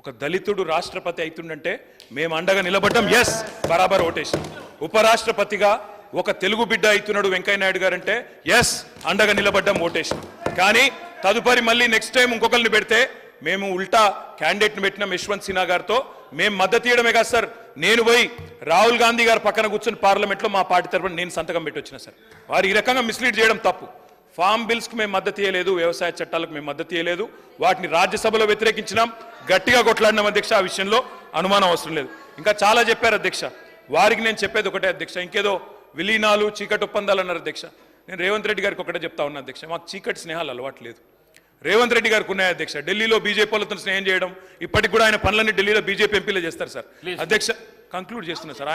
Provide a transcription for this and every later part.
ఒక దళితుడు రాష్ట్రపతి అవుతుండంటే మేము అండగా నిలబడ్డం ఎస్ బరాబర్ ఓటేసాం ఉపరాష్ట్రపతిగా ఒక తెలుగు బిడ్డ అవుతున్నాడు వెంకయ్య నాయుడు గారు అంటే ఎస్ అండగా నిలబడ్డం ఓటేసాం కానీ తదుపరి మళ్ళీ నెక్స్ట్ టైం ఇంకొకరిని పెడితే మేము ఉల్టా క్యాండిడేట్ని పెట్టినాం యశ్వంత్ సిన్హా గారితో. మేము మద్దతు ఇవ్వడమే కాదు సార్ నేను పోయి రాహుల్ గాంధీ గారు పక్కన కూర్చొని పార్లమెంట్లో మా పార్టీ తరఫున నేను సంతకం పెట్టి వచ్చిన సార్. వారు ఈ రకంగా మిస్లీడ్ చేయడం తప్పు. ఫామ్ బిల్స్కి మేము మద్దతు ఇవ్వలేదు వ్యవసాయ చట్టాలకు మేము మద్దతు ఇవ్వలేదు వాటిని రాజ్యసభలో వ్యతిరేకించినాం గట్టిగా కొట్లాడినాం అధ్యక్ష ఆ విషయంలో. అనుమానం అవసరం లేదు. ఇంకా చాలా చెప్పారు అధ్యక్ష. వారికి నేను చెప్పేది ఒకటే అధ్యక్ష. ఇంకేదో విలీనాలు చీకటి ఒప్పందాలు అన్నారు అధ్యక్ష. నేను రేవంత్ రెడ్డి గారికి ఒకటే చెప్తా ఉన్నా అధ్యక్ష. మాకు చీకటి స్నేహాలు అలవాటు లేదు. రేవంత్ రెడ్డి గారికి ఉన్నాయి అధ్యక్ష? ఢిల్లీలో బీజేపీ వాళ్ళతో స్నేహం చేయడం ఇప్పటికి కూడా ఆయన పనులన్నీ ఢిల్లీలో బీజేపీ ఎంపీలే చేస్తారు సార్. అధ్యక్ష కంక్లూడ్ చేస్తున్నా సార్.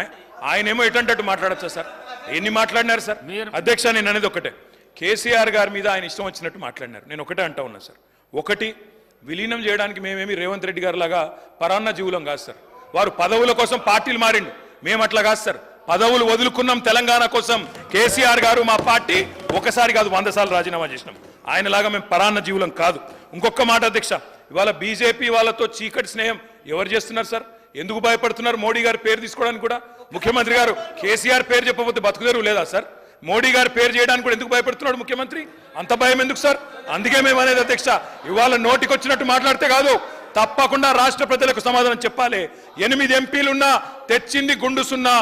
ఆయన ఏమో ఎటంటట్టు మాట్లాడచ్చా సార్? ఎన్ని మాట్లాడినారు సార్? అధ్యక్ష నేను అనేది ఒకటే. కేసీఆర్ గారి మీద ఆయన ఇష్టం వచ్చినట్టు మాట్లాడినారు. నేను ఒకటే అంటా ఉన్నా సార్. ఒకటి విలీనం చేయడానికి మేమేమి రేవంత్ రెడ్డి గారు లాగా పరాన్న జీవులం కాదు సార్. వారు పదవుల కోసం పార్టీలు మారిండు. మేము అట్లా కాదు సార్. పదవులు వదులుకున్నాం తెలంగాణ కోసం. కేసీఆర్ గారు మా పార్టీ ఒకసారి కాదు వంద సార్లు రాజీనామా చేసినాం. ఆయనలాగా మేము పరాన్న జీవులం కాదు. ఇంకొక మాట అధ్యక్ష ఇవాళ బీజేపీ వాళ్ళతో చీకటి స్నేహం ఎవరు చేస్తున్నారు సార్? ఎందుకు భయపడుతున్నారు మోడీ గారు పేరు తీసుకోవడానికి కూడా? ముఖ్యమంత్రి గారు కేసీఆర్ పేరు చెప్పకపోతే బతుకుదేరు లేదా సార్? మోడీ గారు పేరు చేయడానికి కూడా ఎందుకు భయపడుతున్నాడు ముఖ్యమంత్రి? అంత భయం ఎందుకు సార్? అందుకే మేము అనేది అధ్యక్ష ఇవాళ నోటికొచ్చినట్టు మాట్లాడితే కాదు తప్పకుండా రాష్ట్ర ప్రజలకు సమాధానం చెప్పాలి. ఎనిమిది ఎంపీలున్నా తెచ్చింది గుండు సున్నా.